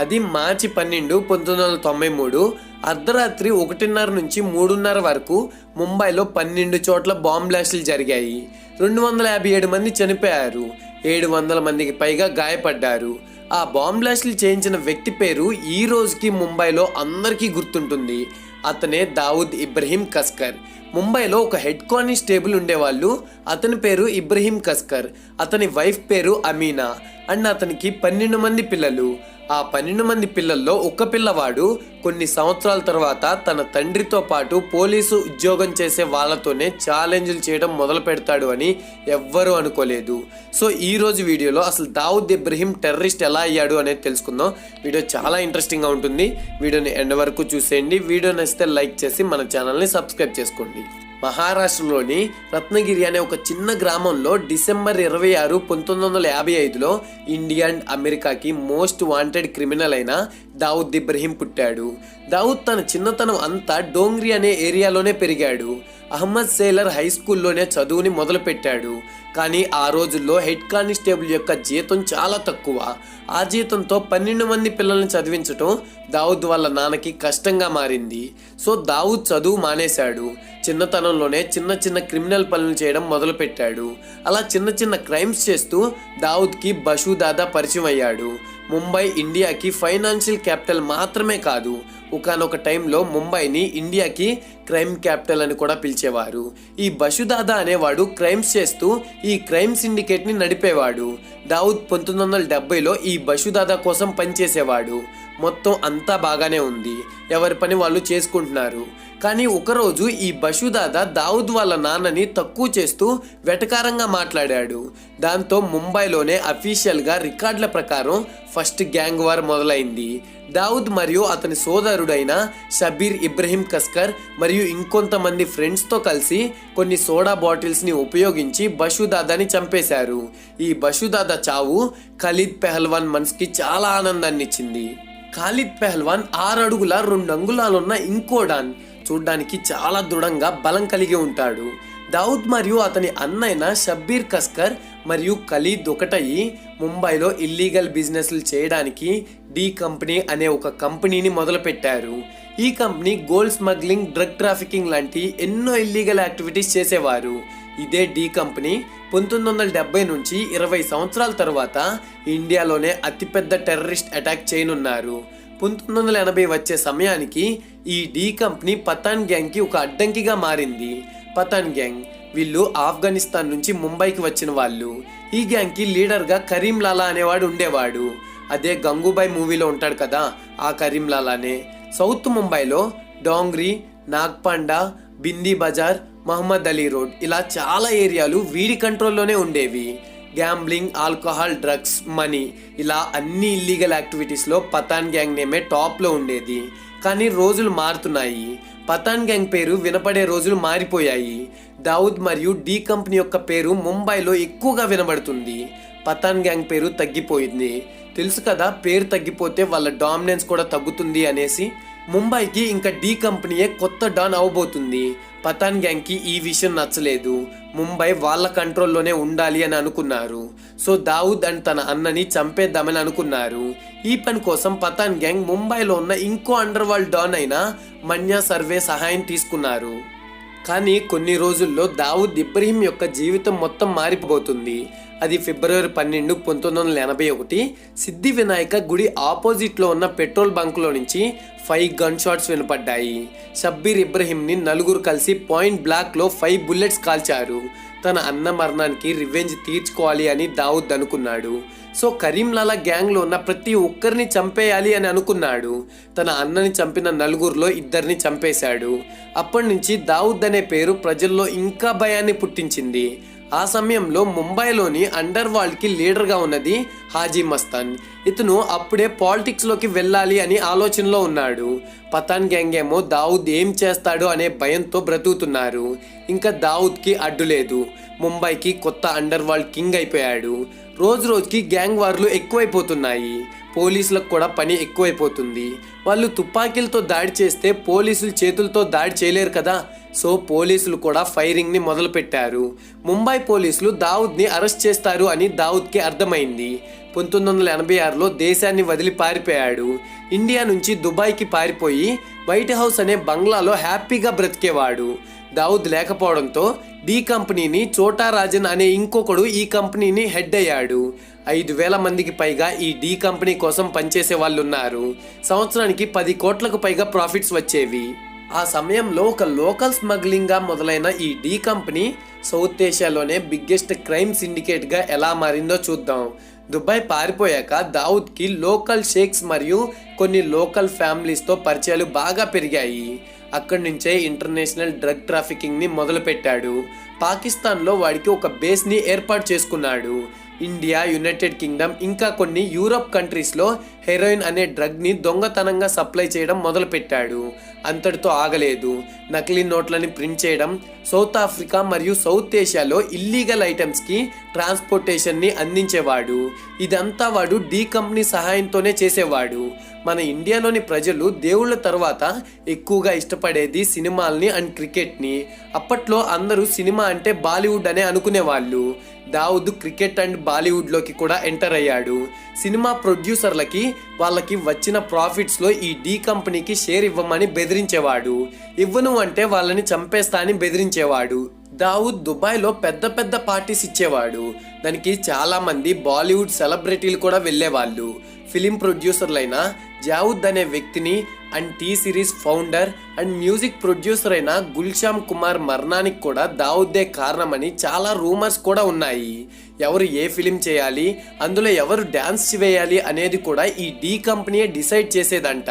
అది మార్చి పన్నెండు పంతొమ్మిది వందల తొంభై మూడు. అర్ధరాత్రి ఒకటిన్నర నుంచి మూడున్నర వరకు ముంబైలో పన్నెండు చోట్ల బాంబ్ బ్లాస్టులు జరిగాయి. రెండు వందల యాభై ఏడు మంది చనిపోయారు. ఏడు వందల మందికి పైగా గాయపడ్డారు. ఆ బాంబ్ బ్లాస్టులు చేయించిన వ్యక్తి పేరు ఈ రోజుకి ముంబైలో అందరికీ గుర్తుంటుంది. అతనే దావుద్ ఇబ్రహీం కస్కర్ ముంబైలో ఒక హెడ్ కానిస్టేబుల్ ఉండేవాళ్ళు. అతని పేరు ఇబ్రహీం కస్కర్ అతని వైఫ్ పేరు అమీనా. అండ్ అతనికి పన్నెండు మంది పిల్లలు. ఆ పన్నెండు మంది పిల్లల్లో ఒక పిల్లవాడు కొన్ని సంవత్సరాల తర్వాత తన తండ్రితో పాటు పోలీసు ఉద్యోగం చేసే వాళ్ళతోనే ఛాలెంజ్లు చేయడం మొదలు పెడతాడు అని ఎవ్వరూ అనుకోలేదు. సో ఈ రోజు వీడియోలో అసలు దావుద్ ఇబ్రహీం టెర్రరిస్ట్ ఎలా అయ్యాడు అనేది తెలుసుకుందాం. వీడియో చాలా ఇంట్రెస్టింగ్గా ఉంటుంది. వీడియోని ఎండ్ వరకు చూసేయండి. వీడియో నచ్చితే లైక్ చేసి మన ఛానల్ని సబ్స్క్రైబ్ చేసుకోండి. మహారాష్ట్రలోని రత్నగిరి అనే ఒక చిన్న గ్రామంలో డిసెంబర్ ఇరవై ఆరు పంతొమ్మిది వందల యాభై ఐదులో ఇండియా అండ్ అమెరికాకి మోస్ట్ వాంటెడ్ క్రిమినల్ అయిన దావుద్ ఇబ్రహీం పుట్టాడు. దావుద్ తన చిన్నతనం అంతా డోంగ్రీ అనే ఏరియాలోనే పెరిగాడు. అహ్మద్ సేలర్ హై స్కూల్లోనే చదువుని మొదలుపెట్టాడు. కానీ ఆ రోజుల్లో హెడ్ కానిస్టేబుల్ యొక్క జీతం చాలా తక్కువ. ఆ జీతంతో పన్నెండు మంది పిల్లల్ని చదివించటం దావుద్ వాళ్ళ నాన్నకి కష్టంగా మారింది. సో దావుద్ చదువు మానేశాడు. చిన్నతనంలోనే చిన్న చిన్న క్రిమినల్ పనులు చేయడం మొదలుపెట్టాడు. అలా చిన్న చిన్న క్రైమ్స్ చేస్తూ దావుద్కి బషు దాదా పరిచయం అయ్యాడు. ముంబై ఇండియాకి ఫైనాన్షియల్ క్యాపిటల్ మాత్రమే కాదు ఒకనొక టైంలో ముంబైని ఇండియాకి క్రైమ్ క్యాపిటల్ అని కూడా పిలిచేవారు. ఈ బషుదాదా అనేవాడు క్రైమ్స్ చేస్తూ ఈ క్రైమ్ సిండికేట్ని నడిపేవాడు. దావుద్ పంతొమ్మిది వందల డెబ్బైలో ఈ బషుదాదా కోసం పనిచేసేవాడు. మొత్తం అంతా బాగానే ఉంది. ఎవరి పని వాళ్ళు చేసుకుంటున్నారు. కానీ ఒకరోజు ఈ బషుదాదా దావుద్ వాళ్ళ నాన్నని తక్కువ చేస్తూ వెటకారంగా మాట్లాడాడు. దాంతో ముంబైలోనే అఫీషియల్గా రికార్డుల ప్రకారం ఫస్ట్ గ్యాంగ్ వార్ మొదలైంది. దావుద్ మరియు అతని సోదరుడైన షబీర్ ఇబ్రహీం కస్కర్ మరియు ఇంకొంతమంది ఫ్రెండ్స్తో కలిసి కొన్ని సోడా బాటిల్స్ని ఉపయోగించి బషుదాదాని చంపేశారు. ఈ బషుదాదా చావు ఖలీద్ పెహల్వాన్ మనసుకి చాలా ఆనందాన్ని ఇచ్చింది ఖాలిద్ పెహల్వాన్ ఆరు అడుగుల రెండు అంగుళాలున్న ఇంకోడాన్ చూడ్డానికి చాలా దృఢంగా బలం కలిగి ఉంటాడు. దావుద్ మరియు అతని అన్నైన షబ్బీర్ కస్కర్ మరియు ఖలీద్ ఒకటయి ముంబైలో ఇల్లీగల్ బిజినెస్లు చేయడానికి డి కంపెనీ అనే ఒక కంపెనీని మొదలుపెట్టారు. ఈ company gold smuggling drug trafficking లాంటి ఎన్నో ఇల్లీగల్ యాక్టివిటీస్ చేసేవారు. ఇదే డి కంపెనీ పంతొమ్మిది వందల డెబ్బై నుంచి ఇరవై సంవత్సరాల తర్వాత ఇండియాలోనే అతిపెద్ద టెర్రరిస్ట్ అటాక్ చేయనున్నారు. పంతొమ్మిది వందల ఎనభై వచ్చే సమయానికి ఈ డీ కంపెనీ పతాన్ గ్యాంగ్కి ఒక అడ్డంకిగా మారింది. పతాన్ గ్యాంగ్ వీళ్ళు ఆఫ్ఘనిస్తాన్ నుంచి ముంబైకి వచ్చిన వాళ్ళు. ఈ గ్యాంగ్కి లీడర్గా కరీం లాలా అనేవాడు ఉండేవాడు. అదే గంగూబాయ్ మూవీలో ఉంటాడు కదా ఆ కరీం లాలానే. సౌత్ ముంబైలో డోంగ్రీ నాగ్పాండా బిందీ బజార్ మహమ్మద్ అలీ రోడ్ ఇలా చాలా ఏరియాలు వీడి కంట్రోల్లోనే ఉండేవి. గ్యాంబ్లింగ్ ఆల్కహాల్ డ్రగ్స్ మనీ ఇలా అన్ని ఇల్లీగల్ యాక్టివిటీస్లో పతాన్ గ్యాంగ్ నేమే టాప్లో ఉండేది. కానీ రోజులు మారుతున్నాయి. పతాన్ గ్యాంగ్ పేరు వినపడే రోజులు మారిపోయాయి. దావుద్ మరియు డీ కంపెనీ యొక్క పేరు ముంబైలో ఎక్కువగా వినబడుతుంది. పతాన్ గ్యాంగ్ పేరు తగ్గిపోయింది. తెలుసు కదా పేరు తగ్గిపోతే వాళ్ళ డామినెన్స్ కూడా తగ్గుతుంది అనేసి ముంబైకి ఇంకా డీ కంపెనీయే కొత్త డాన్ అవబోతుంది. పతాన్ గ్యాంగ్కి ఈ విషయం నచ్చలేదు. ముంబై వాళ్ళ కంట్రోల్లోనే ఉండాలి అని అనుకున్నారు. సో దావుద్ అండ్ తన అన్నని చంపేద్దామని అనుకున్నారు. ఈ పని కోసం పతాన్ గ్యాంగ్ ముంబైలో ఉన్న ఇంకో అండర్ వరల్డ్ డాన్ అయిన మన్యా సర్వే సహాయం తీసుకున్నారు. కానీ కొన్ని రోజుల్లో దావుద్ ఇబ్రహీం యొక్క జీవితం మొత్తం మారిపోతుంది అది ఫిబ్రవరి పన్నెండు పంతొమ్మిది వందల ఎనభై ఒకటి సిద్ధి వినాయక గుడి ఆపోజిట్లో ఉన్న పెట్రోల్ బంక్లో నుంచి ఫైవ్ గన్ షాట్స్ వినపడ్డాయి. షబ్బీర్ ఇబ్రహీంని నలుగురు కలిసి పాయింట్ బ్లాక్లో ఫైవ్ బుల్లెట్స్ కాల్చారు. తన అన్న మరణానికి రివెంజ్ తీర్చుకోవాలి అని దావుద్ అనుకున్నాడు. సో కరీంలాలా గ్యాంగ్లో ఉన్న ప్రతి ఒక్కరిని చంపేయాలి అని అనుకున్నాడు. తన అన్నని చంపిన నలుగురిలో ఇద్దరిని చంపేశాడు. అప్పటి నుంచి దావుద్ అనే పేరు ప్రజల్లో ఇంకా భయాన్ని పుట్టించింది. ఆ సమయంలో ముంబైలోని అండర్ వరల్డ్కి లీడర్గా ఉన్నది హాజీ మస్తాన్. ఇతను అప్పుడే పాలిటిక్స్లోకి వెళ్ళాలి అని ఆలోచనలో ఉన్నాడు. పతాన్ గ్యాంగ్ ఏమో దావుద్ ఏం చేస్తాడు అనే భయంతో బ్రతుకుతున్నారు. ఇంకా దావుద్కి అడ్డు లేదు. ముంబైకి కొత్త అండర్ వరల్డ్ కింగ్ అయిపోయాడు. రోజు రోజుకి గ్యాంగ్ వార్లు ఎక్కువైపోతున్నాయి. పోలీసులకు కూడా పని ఎక్కువైపోతుంది. వాళ్ళు తుపాకీలతో దాడి చేస్తే పోలీసులు చేతులతో దాడి చేయలేరు కదా. సో పోలీసులు కూడా ఫైరింగ్ని మొదలుపెట్టారు. ముంబై పోలీసులు దావుద్ని అరెస్ట్ చేస్తారు అని దావుద్కి అర్థమైంది. పంతొమ్మిది వందల ఎనభై ఆరులో దేశాన్ని వదిలి పారిపోయాడు. ఇండియా నుంచి దుబాయ్కి పారిపోయి వైట్ హౌస్ అనే బంగ్లాలో హ్యాపీగా బ్రతికేవాడు. దావుద్ లేకపోవడంతో డి కంపెనీని చోటా రాజన్ అనే ఇంకొకడు ఈ కంపెనీని హెడ్ అయ్యాడు. ఐదు వేల మందికి పైగా ఈ డి కంపెనీ కోసం పనిచేసే వాళ్ళు ఉన్నారు సంవత్సరానికి పది కోట్లకు పైగా ప్రాఫిట్స్ వచ్చేవి. ఆ సమయంలో ఒక లోకల్ స్మగ్లింగ్గా మొదలైన ఈ డి కంపెనీ సౌత్ ఏషియాలోనే బిగ్గెస్ట్ క్రైమ్ సిండికేట్గా ఎలా మారిందో చూద్దాం. దుబాయ్ పారిపోయాక దావుద్కి లోకల్ షేక్స్ మరియు కొన్ని లోకల్ ఫ్యామిలీస్తో పరిచయాలు బాగా పెరిగాయి. అక్కడి నుంచే ఇంటర్నేషనల్ డ్రగ్ ట్రాఫికింగ్ని మొదలుపెట్టాడు. పాకిస్తాన్లో వాడికి ఒక బేస్ని ఏర్పాటు చేసుకున్నాడు. ఇండియా యునైటెడ్ కింగ్డమ్ ఇంకా కొన్ని యూరప్ కంట్రీస్లో హెరోయిన్ అనే డ్రగ్ని దొంగతనంగా సప్లై చేయడం మొదలుపెట్టాడు. అంతటితో ఆగలేదు. నకిలీ నోట్లని ప్రింట్ చేయడం సౌత్ ఆఫ్రికా మరియు సౌత్ ఏషియాలో ఇల్లీగల్ ఐటమ్స్కి ట్రాన్స్పోర్టేషన్ని అందించేవాడు. ఇదంతా వాడు డీ కంపెనీ సహాయంతోనే చేసేవాడు. మన ఇండియాలోని ప్రజలు దేవుళ్ళ తర్వాత ఎక్కువగా ఇష్టపడేది సినిమాల్ని అండ్ క్రికెట్ని. అప్పట్లో అందరూ సినిమా అంటే బాలీవుడ్ అనే అనుకునేవాళ్ళు. దావుద్ క్రికెట్ అండ్ బాలీవుడ్లోకి కూడా ఎంటర్ అయ్యాడు. సినిమా ప్రొడ్యూసర్లకి వాళ్ళకి వచ్చిన ప్రాఫిట్స్లో ఈ డీ కంపెనీకి షేర్ ఇవ్వమని బెదిరించేవాడు. ఇవ్వను అంటే వాళ్ళని చంపేస్తా అని బెదిరించేవాడు. దావుద్ దుబాయ్లో పెద్ద పెద్ద పార్టీస్ ఇచ్చేవాడు. దానికి చాలామంది బాలీవుడ్ సెలబ్రిటీలు కూడా వెళ్ళేవాళ్ళు. ఫిలిం ప్రొడ్యూసర్లైన జావుద్ అనే వ్యక్తిని and T series founder and music producer అయిన గుల్షామ్ కుమార్ మరణానికి కూడా దావుద్దే కారణమని చాలా రూమర్స్ కూడా ఉన్నాయి. ఎవరు ఏ ఫిలిం చేయాలి అందులో ఎవరు డ్యాన్స్ వేయాలి అనేది కూడా ఈ డీ కంపెనీయే డిసైడ్ చేసేదంట.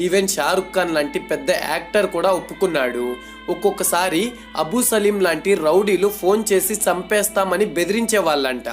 ఈవెన్ షారుఖ్ ఖాన్ లాంటి పెద్ద యాక్టర్ కూడా ఒప్పుకున్నాడు. ఒక్కొక్కసారి అబూ సలీం లాంటి రౌడీలు ఫోన్ చేసి చంపేస్తామని బెదిరించే వాళ్ళంట.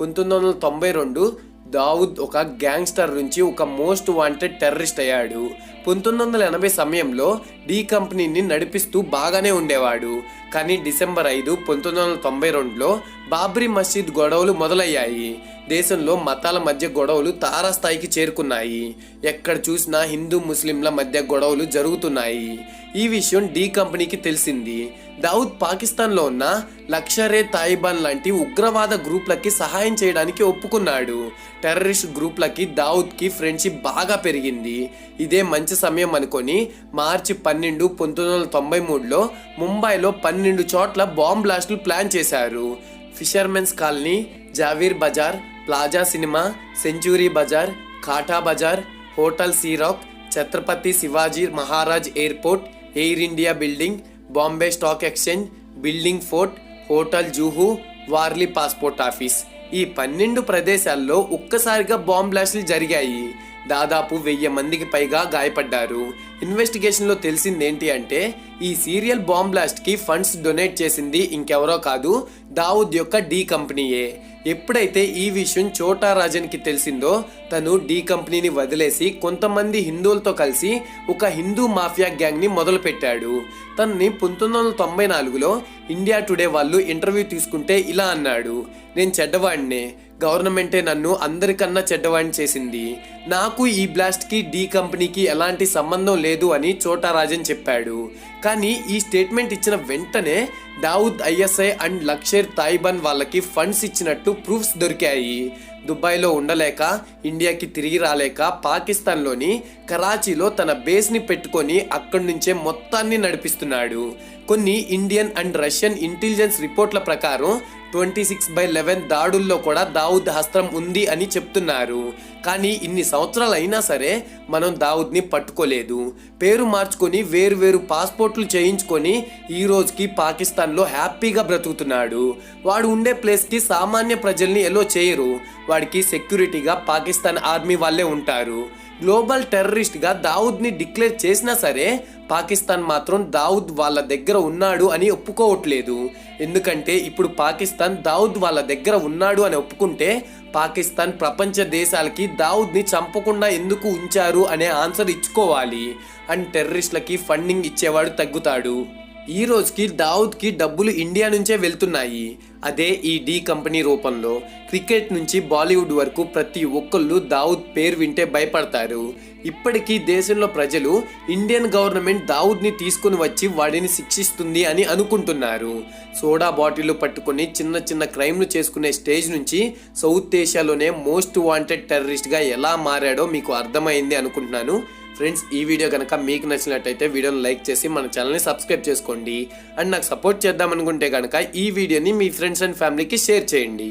పంతొమ్మిది వందల తొంభై రెండు దావుద్ ఒక గ్యాంగ్స్టర్ నుంచి ఒక మోస్ట్ వాంటెడ్ టెర్రరిస్ట్ అయ్యాడు. పంతొమ్మిది వందల ఎనభై సమయంలో డీ కంపెనీని నడిపిస్తూ బాగానే ఉండేవాడు. కానీ డిసెంబర్ ఐదు పంతొమ్మిది వందల తొంభై రెండులో బాబ్రీ మసీద్ గొడవలు మొదలయ్యాయి. దేశంలో మతాల మధ్య గొడవలు తారాస్థాయికి చేరుకున్నాయి. ఎక్కడ చూసినా హిందూ ముస్లింల మధ్య గొడవలు జరుగుతున్నాయి. ఈ విషయం డీ కంపెనీకి తెలిసింది. దావుద్ పాకిస్తాన్లో ఉన్న లక్షరే తాయిబాన్ లాంటి ఉగ్రవాద గ్రూప్లకి సహాయం చేయడానికి ఒప్పుకున్నాడు. టెర్రరిస్ట్ గ్రూప్లకి దావుద్కి ఫ్రెండ్షిప్ బాగా పెరిగింది. ఇదే మంచి సమయం అనుకొని మార్చి పన్నెండు పంతొమ్మిది వందల తొంభై మూడులో ముంబైలో పన్నెండు చోట్ల బాంబ్ బ్లాస్టులు ప్లాన్ చేశారు. Fishermen's Colony Zaveri Bazaar Plaza Cinema Century Bazaar Katha Bazaar hotel Sea Rock Chhatrapati Shivaji Maharaj airport Air India building Bombay Stock Exchange building Fort hotel Juhu Worli passport office. ఈ పన్నెండు ప్రదేశాల్లో ఒక్కసారిగా bomb బ్లాస్టులు జరిగాయి. దాదాపు వెయ్యి మందికి పైగా గాయపడ్డారు. ఇన్వెస్టిగేషన్లో తెలిసింది ఏంటి అంటే ఈ సీరియల్ బాంబ్ బ్లాస్ట్కి ఫండ్స్ డొనేట్ చేసింది ఇంకెవరో కాదు దావుద్ యొక్క డీ కంపెనీయే. ఎప్పుడైతే ఈ విషయం చోటా రాజన్కి తెలిసిందో తను డీ కంపెనీని వదిలేసి కొంతమంది హిందువులతో కలిసి ఒక హిందూ మాఫియా గ్యాంగ్ని మొదలుపెట్టాడు. తనని పంతొమ్మిది వందల తొంభై నాలుగులో ఇండియా టుడే వాళ్ళు ఇంటర్వ్యూ తీసుకుంటే ఇలా అన్నాడు. నేను చెడ్డవాడినే. గవర్నమెంటే నన్ను అందరికన్నా చెడ్డవాణి చేసింది. నాకు ఈ బ్లాస్ట్కి డీ కంపెనీకి ఎలాంటి సంబంధం లేదు అని చోటారాజన్ చెప్పాడు. కానీ ఈ స్టేట్మెంట్ ఇచ్చిన వెంటనే దావుద్ ఐఎస్ఐ అండ్ లక్షేర్ తాయిబాన్ వాళ్ళకి ఫండ్స్ ఇచ్చినట్టు ప్రూఫ్స్ దొరికాయి. దుబాయ్లో ఉండలేక ఇండియాకి తిరిగి రాలేక పాకిస్తాన్లోని కరాచీలో తన బేస్ని పెట్టుకొని అక్కడి నుంచే మొత్తాన్ని నడిపిస్తున్నాడు. కొన్ని ఇండియన్ అండ్ రష్యన్ ఇంటెలిజెన్స్ రిపోర్ట్ల ప్రకారం ట్వంటీ సిక్స్ బై లెవెన్ దాడుల్లో కూడా దావుద్ హస్తం ఉంది అని చెప్తున్నారు. కానీ ఇన్ని సంవత్సరాలు అయినా సరే మనం దావుద్ని పట్టుకోలేదు. పేరు మార్చుకొని వేరు వేరు పాస్పోర్ట్లు చేయించుకొని ఈ రోజుకి పాకిస్తాన్లో హ్యాపీగా బ్రతుకుతున్నాడు. వాడు ఉండే ప్లేస్కి సామాన్య ప్రజల్ని ఎలో చేయరు. వాడికి సెక్యూరిటీగా పాకిస్తాన్ ఆర్మీ వాళ్ళే ఉంటారు. గ్లోబల్ టెర్రరిస్ట్గా దావుద్ని డిక్లేర్ చేసినా సరే పాకిస్తాన్ మాత్రం దావుద్ వాళ్ళ దగ్గర ఉన్నాడు అని ఒప్పుకోవట్లేదు. ఎందుకంటే ఇప్పుడు పాకిస్తాన్ దావుద్ వాళ్ళ దగ్గర ఉన్నాడు అని ఒప్పుకుంటే పాకిస్తాన్ ప్రపంచ దేశాలకి దావుద్ని చంపకుండా ఎందుకు ఉంచారు అనే ఆన్సర్ ఇచ్చుకోవాలి. అండ్ టెర్రరిస్ట్లకి ఫండింగ్ ఇచ్చేవాడు తగ్గుతాడు. ఈ రోజుకి దావుద్కి డబ్బులు ఇండియా నుంచే వెళ్తున్నాయి. అదే ఈ డీ కంపెనీ రూపంలో క్రికెట్ నుంచి బాలీవుడ్ వరకు ప్రతి ఒక్కళ్ళు దావుద్ పేరు వింటే భయపడతారు. ఇప్పటికీ దేశంలో ప్రజలు ఇండియన్ గవర్నమెంట్ దావుద్ని తీసుకుని వచ్చి వాడిని శిక్షిస్తుంది అని అనుకుంటున్నారు. సోడా బాటిల్ పట్టుకొని చిన్న చిన్న క్రైమ్లు చేసుకునే స్టేజ్ నుంచి సౌత్ ఏషియాలోనే మోస్ట్ వాంటెడ్ టెర్రరిస్ట్గా ఎలా మారాడో మీకు అర్థమైంది అనుకుంటున్నాను. ఫ్రెండ్స్ ఈ వీడియో కనుక మీకు నచ్చినట్టయితే వీడియోని లైక్ చేసి మన ఛానల్ని సబ్స్క్రైబ్ చేసుకోండి. అండ్ నాకు సపోర్ట్ చేద్దామనుకుంటే కనుక ఈ వీడియోని మీ ఫ్రెండ్స్ అండ్ ఫ్యామిలీకి షేర్ చేయండి.